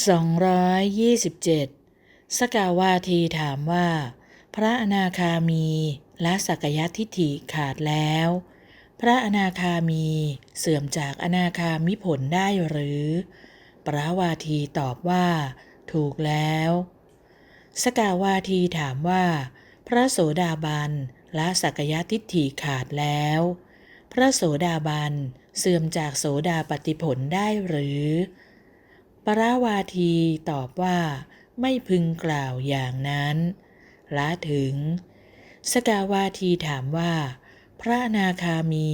227 สกาวาทีถามว่า พระอนาคามีละสักยทิฏฐิขาดแล้ว พระอนาคามีเสื่อมจากอนาคามิผลได้หรือ ปราวาทีตอบว่า ถูกแล้ว สกาวาทีถามว่า พระโสดาบันละสักยทิฏฐิขาดแล้ว พระโสดาบันเสื่อมจากโสดาปฏิผลได้หรือ ปราวาทีตอบว่า ไม่พึงกล่าวอย่างนั้น ละถึง สกาวาทีถามว่า พระอนาคามี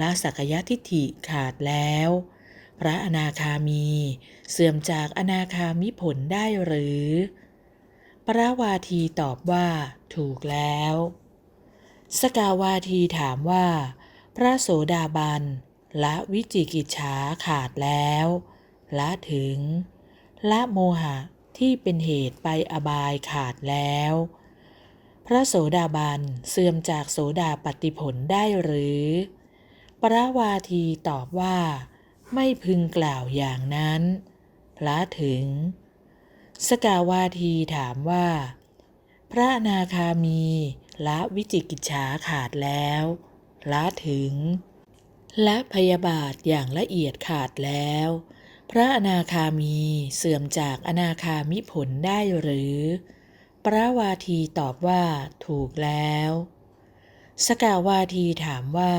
ละสักยทิฏฐิขาดแล้ว พระอนาคามีเสื่อมจากอนาคามิผลได้หรือ ปราวาทีตอบว่า ถูกแล้ว สกาวาทีถามว่า พระโสดาบันละวิจิกิจฉาขาดแล้ว ละถึง ละโมหะที่เป็นเหตุไปอบายขาดแล้ว พระโสดาบันเสื่อมจากโสดาปฏิผลได้หรือ ปราวาทีตอบว่า ไม่พึงกล่าวอย่างนั้นละถึง สกาวาทีถามว่า พระนาคามีละวิจิกิจฉาขาดแล้วละถึง และพยาบาทอย่างละเอียดขาดแล้ว พระอนาคามีเสื่อมจากอนาคามิผลได้หรือปราวาทีตอบว่าถูกแล้ว สกาวาทีถามว่า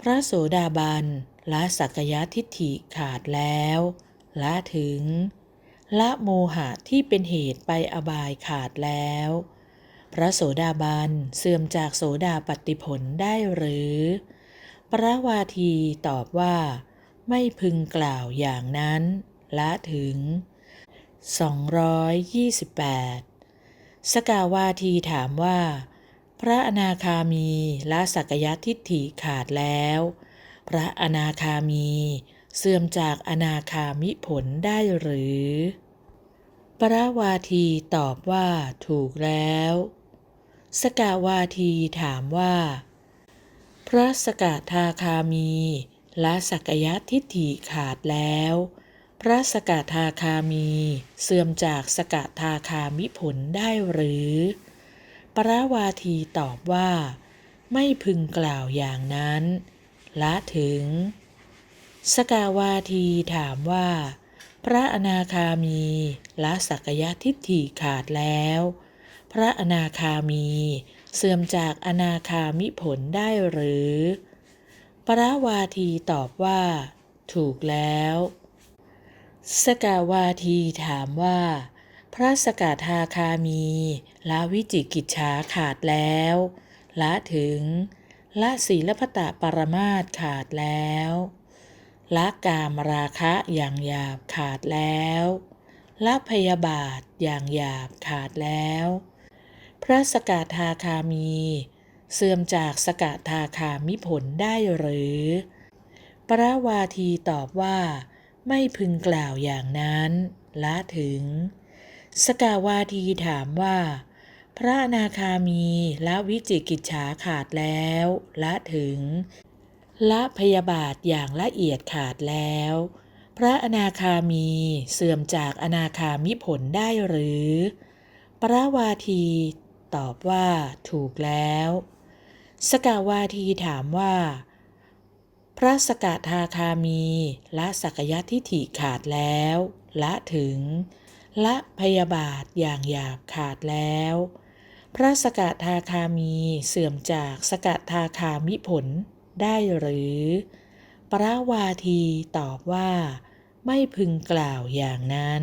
พระโสดาบันละสักยะทิฏฐิขาดแล้วละถึง ละโมหะที่เป็นเหตุไปอบายขาดแล้ว พระโสดาบันเสื่อมจากโสดาปฏิผลได้หรือปราวาทีตอบว่า ไม่พึงกล่าวอย่างนั้น ละถึง 228 สกาวาทีถามว่า พระอนาคามีละสักยทิฏฐิขาดแล้ว พระอนาคามีเสื่อมจากอนาคามิผลได้หรือ ปราวาทีตอบว่าถูกแล้ว สกาวาทีถามว่า พระสกทาคามี ละสักยทิฏฐิขาดแล้ว พระสกทาคามีเสื่อมจากสกทาคามิผลได้หรือ ปราวาทีตอบว่า ไม่พึงกล่าวอย่างนั้น ละถึง สกาวาทีถามว่า พระอนาคามีละสักยทิฏฐิขาดแล้ว พระอนาคามีเสื่อมจากอนาคามิผลได้หรือ ปราวาทีตอบว่า ถูกแล้ว สกาวาทีถามว่า พระสกาทาคามีละวิจิกิจฉาขาดแล้วละถึงละศีลพตะปรมาตขาดแล้วละกามราคะอย่างหยาบขาดแล้วละพยาบาทอย่างหยาบขาดแล้ว พระสกาทาคามี เสื่อมจากสกทาคามิผลได้หรือ ปราวาทีตอบว่า ไม่พึงกล่าวอย่างนั้น ละถึง สกาวาทีถามว่า พระอนาคามีละวิจิกิจฉาขาดแล้ว ละถึง ละพยาบาทอย่างละเอียดขาดแล้ว พระอนาคามีเสื่อมจากอนาคามิผลได้หรือ ปราวาทีตอบว่าถูกแล้ว สกาวาทีถามว่า พระสกทาคามีละสักยะทิฏฐิขาดแล้ว ละถึง ละพยาบาทอย่างหยาบขาดแล้ว พระสกทาคามีเสื่อมจากสกทาคามิผลได้หรือปราวาทีตอบว่า ไม่พึงกล่าวอย่างนั้น